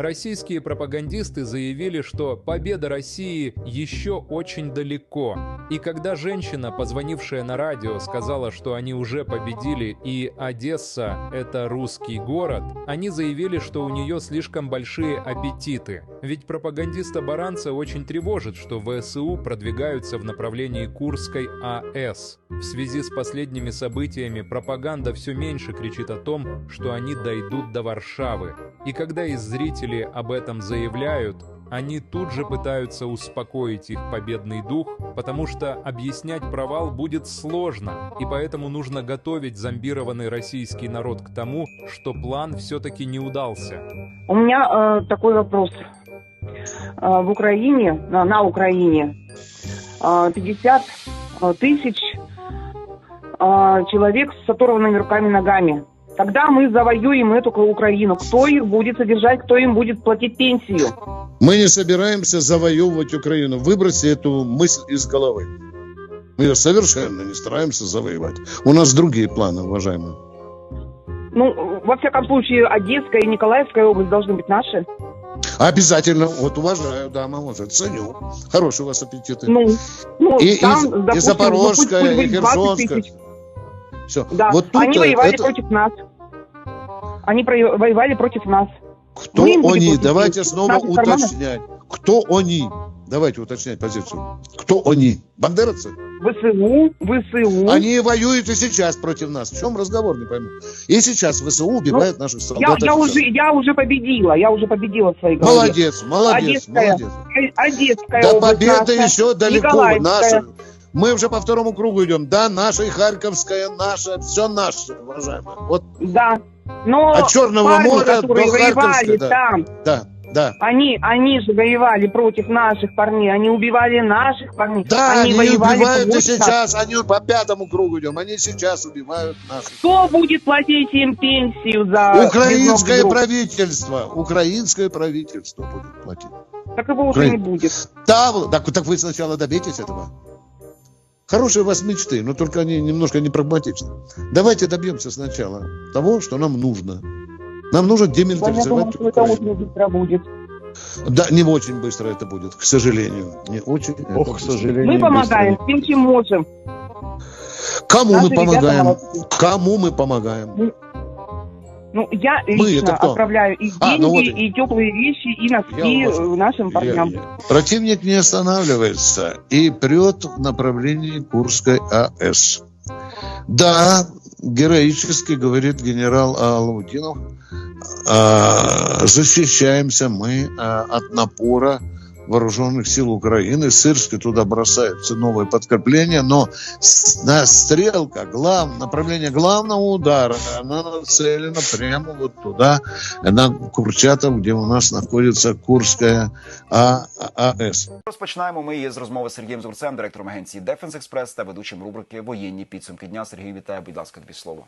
Российские пропагандисты заявили, что победа России еще очень далеко. И когда женщина, позвонившая на радио, сказала, что они уже победили и Одесса — это русский город, они заявили, что у нее слишком большие аппетиты. Ведь пропагандиста Баранца очень тревожит, что ВСУ продвигаются в направлении Курской АЭС. В связи с последними событиями пропаганда все меньше кричит о том, что они дойдут до Варшавы. И когда из зрителей об этом заявляют, они тут же пытаются успокоить их победный дух, потому что объяснять провал будет сложно, и поэтому нужно готовить зомбированный российский народ к тому, что план все-таки не удался. У меня э, такой вопрос. Э, в Украине, на, на Украине, э, 50 э, тысяч э, человек с оторванными руками и ногами. Когда мы завоюем эту Украину, кто их будет содержать, кто им будет платить пенсию? Мы не собираемся завоевывать Украину. Выбросьте эту мысль из головы. Мы ее совершенно не стараемся завоевать. У нас другие планы, уважаемые. Ну, во всяком случае, Одесская и Николаевская область должны быть наши. Обязательно. Вот уважаю, да, мамоза, ценю. Хорошие у вас аппетиты. Ну, ну И- и- там, и допустим, Запорожская, ну, пусть и будет 20 Херсонская. Все. Да, Вот тут они э, воевали это- против нас. Они воевали против нас. Кто Мы они? Давайте снова уточнять. Кто они? Давайте уточнять позицию. Кто они? Бандеровцы? ВСУ, ВСУ. Они воюют и сейчас против нас. В чем разговор, не пойму. И сейчас ВСУ убивает наших я, солдат. я, офицеров. уже, я уже победила, я уже победила в своей голове. Молодец, молодец, Одесская, молодец. Э, Одесская До область победы наша, еще далеко. Наша. Мы уже по второму кругу идем. Да, наша и Харьковская, наша, все наше, уважаемые. Вот, Да. Но От Черного парни, моря которые до воевали да. там, да, да. они, они же воевали против наших парней, они убивали наших парней. Да, они, воевали убивают и сейчас, они по пятому кругу идем, они сейчас убивают наших. Кто будет платить им пенсию за... Украинское правительство, украинское правительство будет платить. Так его уже Украин- не будет. Да, так, так вы сначала добейтесь этого. Хорошие у вас мечты, но только они немножко не прагматичны. Давайте добьемся сначала того, что нам нужно. Нам нужно Я думаю, демилитаризовать что это Украину. очень быстро будет. Да, не очень быстро это будет, к сожалению. Не очень. это Ох, к сожалению. Мы помогаем быстро. тем, чем можем. Кому Наши мы ребята помогаем? молодцы. Кому мы помогаем? Ну, я Мы лично отправляю и А, деньги, ну вот. и теплые вещи, и носки нашим парням. Я- я- Противник не останавливается и прет в направлении Курской АЭС. Да, героически говорит генерал Алаудинов, а, защищаемся мы а, от напора вооруженных сил Украины. С Ирска туда бросаются новые подкрепления, но с- на стрелка, глав, направление главного удара, она нацелена прямо вот туда, на Курчатов, где у нас находится Курская А- А- АЭС. Розпочинаємо ми її з розмови з Сергієм Зурцем, директором агенції Дефенс Експрес та ведучим рубрики Воєнні підсумки дня. Сергій, вітаю, будь ласка, тобі слово.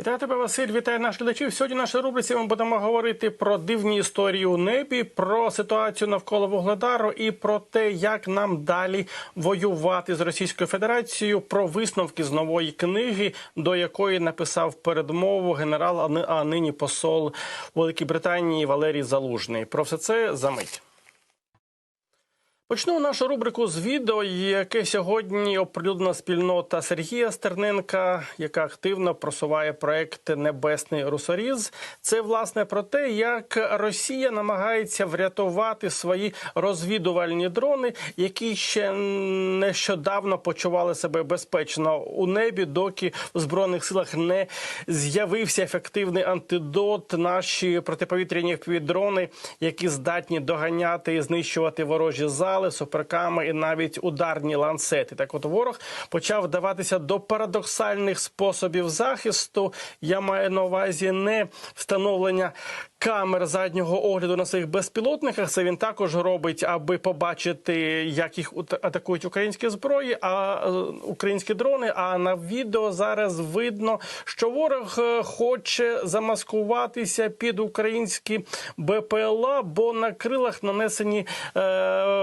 Вітаю тебе, Василь. Вітаю наших глядачів. Сьогодні в нашій рубриці ми будемо говорити про дивні історії у небі, про ситуацію навколо Вугледару і про те, як нам далі воювати з Російською Федерацією, про висновки з нової книги, до якої написав передмову генерал, а ни- а нині посол Великій Британії Валерій Залужний. Про все це за мить. Почну нашу рубрику з відео, яке сьогодні оприлюднена спільнота Сергія Стерненка, яка активно просуває проект Небесний Русоріз. Це власне про те, як Росія намагається врятувати свої розвідувальні дрони, які ще нещодавно почували себе безпечно у небі, доки в збройних силах не з'явився ефективний антидот. Наші протиповітряні дрони, які здатні доганяти і знищувати ворожі зали, суперками і навіть ударні ланцети. Так, от ворог почав вдаватися до парадоксальних способів захисту. Я маю на увазі не встановлення. Камер заднього огляду на своїх безпілотниках це він також робить, аби побачити, як їх атакують українські зброї, а е, українські дрони. А на відео зараз видно, що ворог е, хоче замаскуватися під українські БПЛА, бо на крилах нанесені е,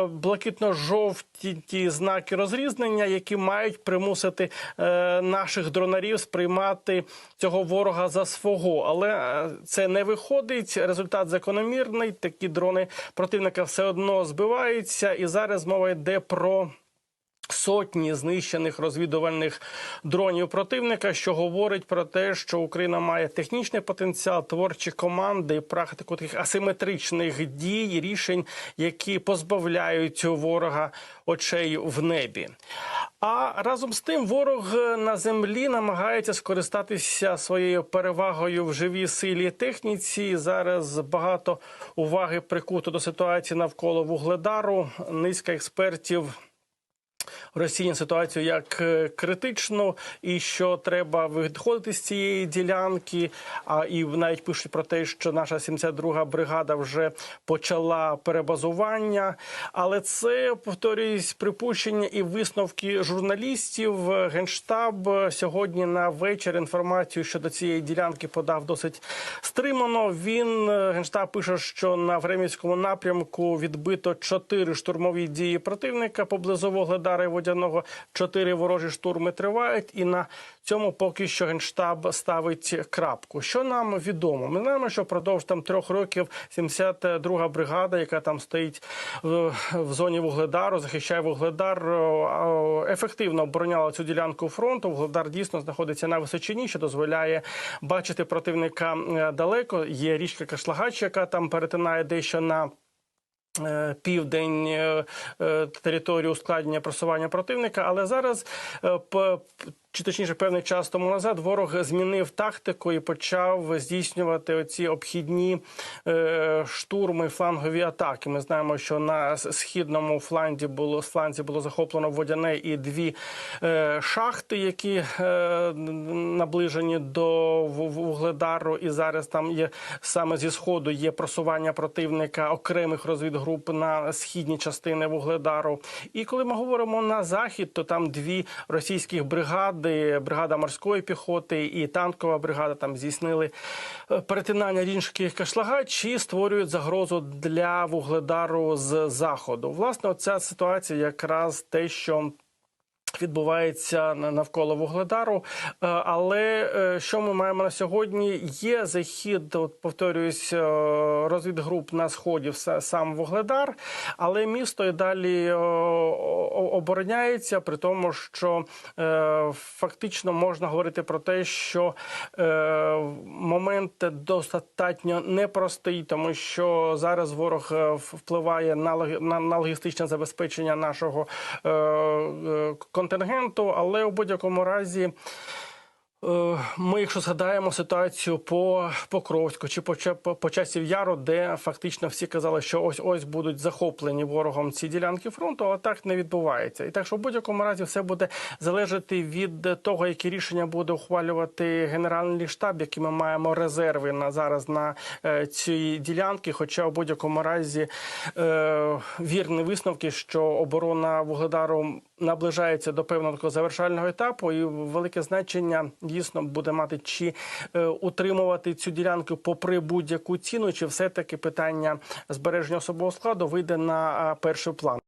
блакитно-жовті ті знаки розрізнення, які мають примусити е, наших дронарів сприймати цього ворога за свого. Але е, це не виходить. Виходить, результат закономірний. Такі дрони противника все одно збиваються, і зараз мова йде про. Сотні знищених розвідувальних дронів противника, що говорить про те, що Україна має технічний потенціал, творчі команди, практику таких асиметричних дій, рішень, які позбавляють ворога очей в небі. А разом з тим, ворог на землі намагається скористатися своєю перевагою в живій силі і техніці. Зараз багато уваги прикуто до ситуації навколо вугледару. Низка експертів розцінює ситуацію як е, критичну, і що треба виходити з цієї ділянки. А і навіть пишуть про те, що наша 72-га бригада вже почала перебазування. Але це повторюсь припущення і висновки журналістів. Генштаб сьогодні на вечір інформацію щодо цієї ділянки подав досить стримано. Він е, генштаб пише, що на Времівському напрямку відбито чотири штурмові дії противника поблизу Вогледара і Водяного. Чотири ворожі штурми тривають, і на цьому поки що генштаб ставить крапку. Що нам відомо? Ми знаємо, що впродовж там трьох років 72-га бригада, яка там стоїть в, в зоні Вугледару, захищає Вугледар, ефективно обороняла цю ділянку фронту. Вугледар дійсно знаходиться на височині, що дозволяє бачити противника е, далеко. Є річка Кашлагач, яка там перетинає дещо на. Е, Південь е, е, територію ускладнення просування противника, але зараз чи точніше певний час тому назад ворог змінив тактику і почав здійснювати оці обхідні е, штурми, флангові атаки. Ми знаємо, що на східному фланзі було фланзі було захоплено водяне і дві е, шахти, які е, наближені до вугледару. І зараз там є саме зі сходу є просування противника окремих розвідгруп на східні частини вугледару. І коли ми говоримо на захід, то там дві російських бригади, бригада морської піхоти і танкова бригада там здійснили е, перетинання річки Кашлагач і створюють загрозу для вугледару з заходу. Власне, оця ситуація якраз те, що. Відбувається навколо вугледару, Е, але е, що ми маємо на сьогодні? Є захід, от повторююсь, е, розвідгруп на сході сам вугледар, але місто і далі обороняється, при тому, що фактично можна говорити про те, що момент достатньо непростий, тому що зараз ворог впливає на логістичне забезпечення нашого е, контингенту, але у будь-якому разі. Е, Ми, якщо згадаємо ситуацію по Покровську чи по, по, по часів Яру, де фактично всі казали, що ось ось будуть захоплені ворогом ці ділянки фронту, але так не відбувається. І так, що в будь-якому разі все буде залежати від того, які рішення буде ухвалювати генеральний штаб, які ми маємо резерви на зараз на е, ці ділянки. Хоча в будь-якому разі е, вірні висновки, що оборона вугледару наближається до певного такого завершального етапу, і велике значення дійсно буде мати чи е, утримувати цю ділянку попри будь-яку ціну, чи все таки питання збереження особового складу вийде на перший план.